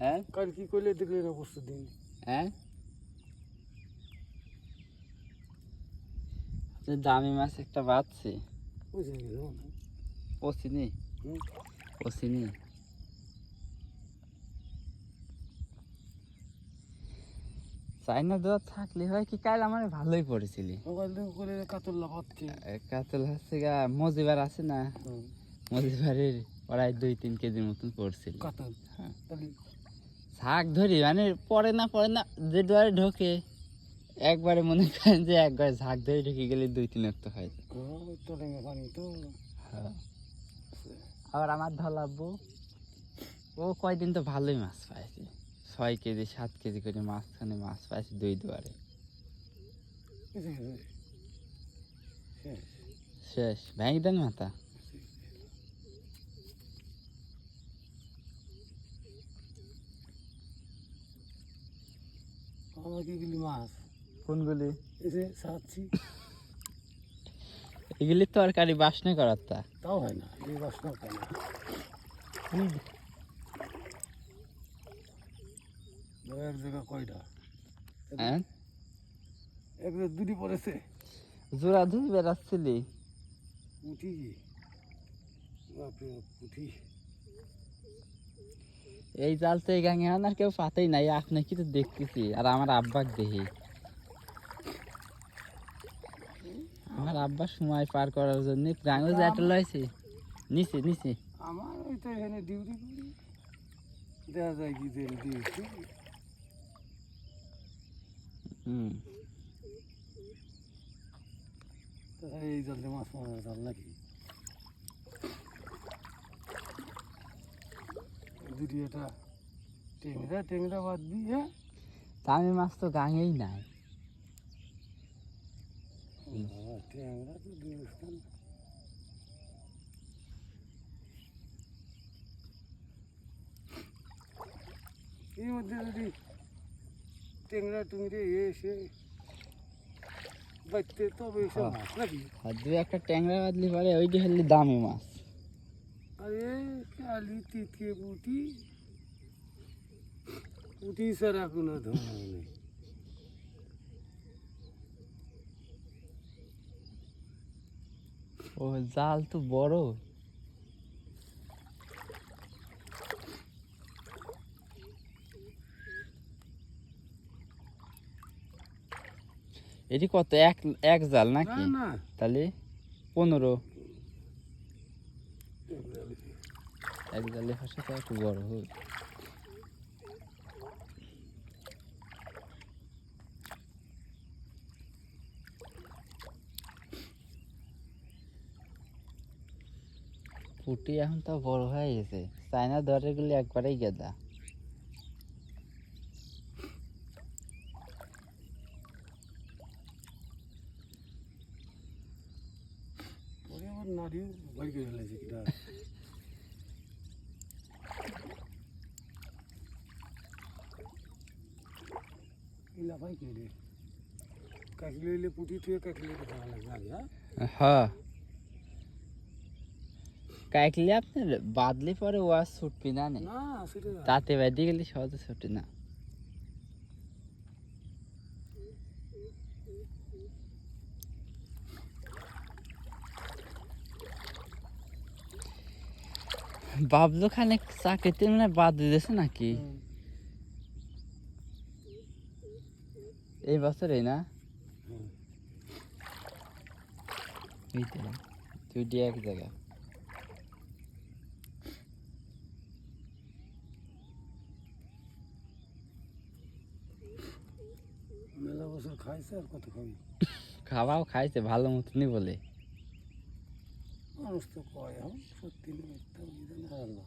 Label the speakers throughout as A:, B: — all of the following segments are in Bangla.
A: হ্যাঁ?
B: কাল কি করলে দেখলে না পরশু দিন।
A: হ্যাঁ? দামি মাছ একটা বাঁচছে। পচিনি
B: হুম।
A: চাইনা দেওয়া থাকলে হয় কি কাল আমার ভালোই পড়েছিলি। কাতল হচ্ছে গা মজিবার আছে না? মজিবারের প্রায় দুই তিন কেজির মতন পড়ছিল।
B: কাতল?
A: হ্যাঁ। শাক ধরি মানে পড়ে না পড়ে না যে দুয়ারে ঢোকে একবারে মনে করেন যে একবার ঝাঁক ধরে ঢুকে গেলে দুই তিন তো হয় হ্যাঁ। আবার আমার ধলাবো ও কয়দিন তো ভালোই মাছ পাইছে। ছয় কেজি সাত কেজি করে মাছখানে মাছ পাইছে দুই দুয়ারে।
B: শেষ।
A: ভেঙে দেন মাথা?
B: আমাকে গেলি মাছ
A: কোনগুলি এগুলি তরকারি বাসনা করার তা।
B: তাও হয় না এই বাসনা কেন ধরো এক জায়গা কয়টা?
A: হ্যাঁ?
B: এক দুটি পড়েছে।
A: জোড়া ধুই বেড়াচ্ছিলি।
B: পুঁটি বাপরে
A: এই জাল তো এই গাঙে আর কেউ পাতেই নাই আপনি কি তো দেখতেছি? আর আমার আব্বাক দেখি। আমার আব্বা সময় পার করার জন্য গাঙও জ্যাটা লয়েছে নিচে নিচে
B: আমার ওই তো এখানে ডিউটি করি। দেখা যায় কি যে ডিউটি
A: হুম।
B: এই জলে মাছ মারা জাল নাকি? দুটি এটা টেংরা টেংরা বাদ দিয়ে
A: তামি মাছ তো গাঙেই নাই।
B: টেংরা তো দূরস্থান এর মধ্যে যদি টেংরা টুংরে এসে বাঁচতে তবে এসব
A: হ্যাঁ।
B: মাছ নাকি?
A: দু একটা ট্যাংরা বাদলি পরে ওইটি হলে দামি মাছ।
B: কালি তিতকে পুঁটি। পুঁটি ছাড়া কোনো ধর্ম নেই।
A: ও জাল তো বড়। এটি কত? এক এক জাল নাকি? তাহলে পনেরো
B: টেংরা বেশি।
A: এক জালে তো একটু বড় হোক পুটি এখন তো বড় হয়ে গেছে। চায়না দরের গুলি একবারেই গেদা।
B: পরে কে রে কাকলি হইলে পুঁটি থুয়ে কাকলি কথা হ্যাঁ
A: আপনার বাদলি পরে ওয়াজ ছুটবি না তাতে বেঁধে গেলে সহজে ছুটি না বাবলু খানে চাকরিতে মানে বাদ দিয়েছে নাকি এই বছরই না? দুইটি এক জায়গা।
B: মেলা বছর খাইছে আর কত খাবি?
A: খাওয়াও খাইছে ভালো মতনই বলে।
B: মানুষ তো কয় সত্যি না।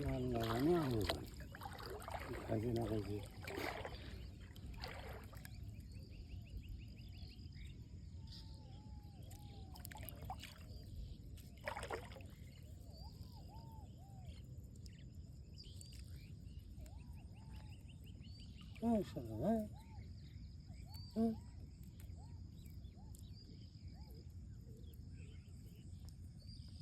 B: মিথ্যা বুঝে না আল্লাহ আল্লাহ জানে আমিও জানি কি খাইছে না খাইছে হ্যাঁ সাদা হ্যাঁ হ্যাঁ